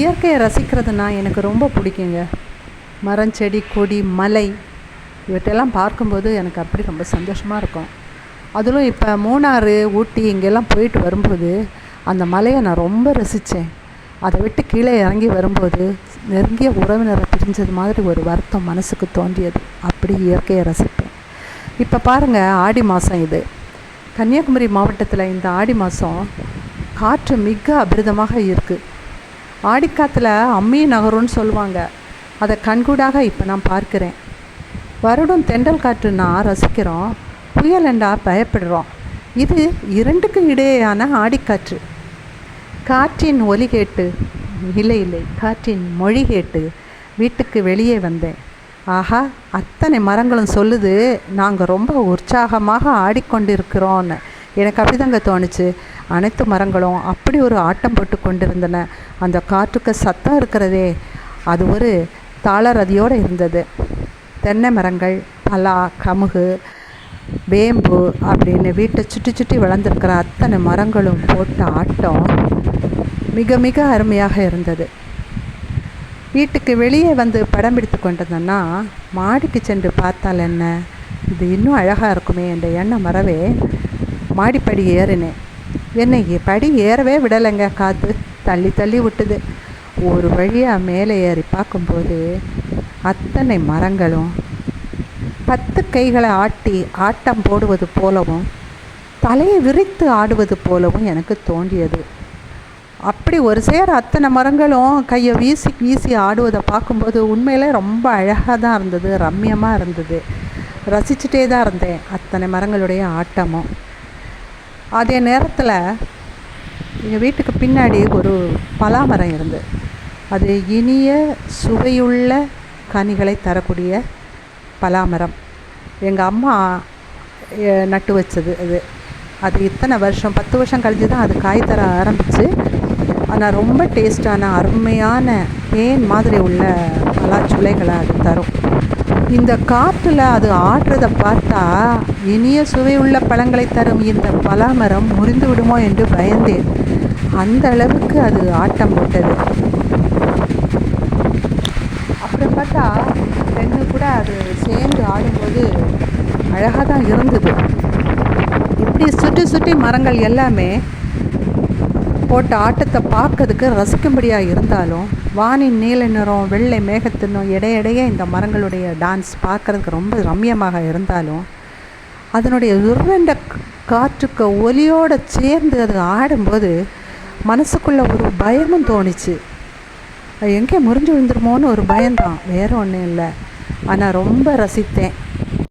இயற்கையை ரசிக்கிறதுனா எனக்கு ரொம்ப பிடிக்குங்க. மரம் செடி கொடி மலை இவற்றெல்லாம் பார்க்கும்போது எனக்கு அப்படி ரொம்ப சந்தோஷமாக இருக்கும். அதிலும் இப்போ மூணாறு ஊட்டி இங்கெல்லாம் போயிட்டு வரும்போது அந்த மலையை நான் ரொம்ப ரசித்தேன் அதை விட்டு கீழே இறங்கி வரும்போது நெருங்கிய உறவினரை பிரிஞ்சது மாதிரி ஒரு வருத்தம் மனசுக்கு தோன்றியது. அப்படி இயற்கையை ரசிப்பேன். இப்போ பாருங்கள் ஆடி மாதம் இது. கன்னியாகுமரி மாவட்டத்தில் இந்த ஆடி மாதம் காற்று மிக அபிரிதமாக இருக்குது ஆடிக்காத்தில் அம்மி நகரும்னு சொல்லுவாங்க. அதை கண்கூடாக இப்போ நான் பார்க்கிறேன். வருடம் தென்றல் காற்றுன்னா ரசிக்கிறோம். புயல் என்றா பயப்படுறோம். இது இரண்டுக்கும் இடையேயான ஆடிக்காற்று. காற்றின் ஒலி கேட்டு இல்லை இல்லை காற்றின் மொழி கேட்டு வீட்டுக்கு வெளியே வந்தேன். ஆஹா அத்தனை மரங்களும் சொல்லுது நாங்கள் ரொம்ப உற்சாகமாக ஆடிக்கொண்டிருக்கிறோன்னு எனக்கு அப்படிதாங்க தோணுச்சு. அனைத்து மரங்களும் அப்படி ஒரு ஆட்டம் போட்டு கொண்டிருந்தன. அந்த காற்றுக்கு சத்தம் இருக்கிறதே அது ஒரு தாளரதியோடு இருந்தது. தென்னை மரங்கள் பலா கமுகு வேம்பு அப்படின்னு வீட்டை சுற்றி சுற்றி வளர்ந்துருக்கிற அத்தனை மரங்களும் போட்ட ஆட்டம் மிக மிக அருமையாக இருந்தது. வீட்டுக்கு வெளியே வந்து படம் பிடித்து கொண்டிருந்தேன்னா மாடிக்கு சென்று பார்த்தால் என்ன? இது இன்னும் அழகாக இருக்குமே என்ற எண்ணம் வரவே மாடிப்படி ஏறினேன். என்னை படி ஏறவே விடலைங்க காற்று தள்ளி தள்ளி விட்டுது. ஒரு வழியாக மேலே ஏறி பார்க்கும்போது அத்தனை மரங்களும் பத்து கைகளை ஆட்டி ஆட்டம் போடுவது போலவும் தலையை விரித்து ஆடுவது போலவும் எனக்கு தோன்றியது. அப்படி ஒரு சேர அத்தனை மரங்களும் கையை வீசி வீசி ஆடுவதை பார்க்கும்போது உண்மையிலே ரொம்ப அழகாக தான் இருந்தது ரம்மியமாக இருந்தது. ரசிச்சுட்டே தான் இருந்தேன் அத்தனை மரங்களுடைய ஆட்டமும். அதே நேரத்தில் எங்கள் வீட்டுக்கு பின்னாடி ஒரு பலாமரம் இருந்து அது இனிய சுவையுள்ள கனிகளை தரக்கூடிய பலாமரம். எங்கள் அம்மா நட்டு வச்சது அது. அது இத்தனை வருஷம் பத்து வருஷம் கழிஞ்சு தான் அது காய் தர ஆரம்பிச்சு. ஆனால் ரொம்ப டேஸ்டான அருமையான தேன் மாதிரி உள்ள பலாச்சுளைகளை அது தரும். இந்த காற்றில் அது ஆடுறதை பார்த்தா இனிய சுவையுள்ள பழங்களை தரும் இந்த பலாமரம் முறிந்து விடுமோ என்று பயந்தேன். அந்த அளவுக்கு அது ஆட்டம் போட்டது. அப்புறம் பார்த்தா பெண்ணு கூட அது சேர்ந்து ஆடும்போது அழகாக தான் இருந்தது. இப்படி சுற்றி சுற்றி மரங்கள் எல்லாமே போட்ட ஆட்டத்தை பார்க்கறதுக்கு ரசிக்கும்படியாக இருந்தாலும் வானின் நீல நிறம் வெள்ளை மேகத்தினும் இடையிடையே இந்த மரங்களுடைய டான்ஸ் பார்க்கறதுக்கு ரொம்ப ரம்மியமாக இருந்தாலும் அதனுடைய உருண்ட காற்றுக்கு ஒலியோடு சேர்ந்து அது ஆடும்போது மனசுக்குள்ள ஒரு பயமும் தோணுச்சு. அது எங்கே முறிஞ்சு விழுந்துருமோன்னு ஒரு பயம்தான். வேறு ஒன்றும் இல்லை. ஆனால் ரொம்ப ரசித்தேன்.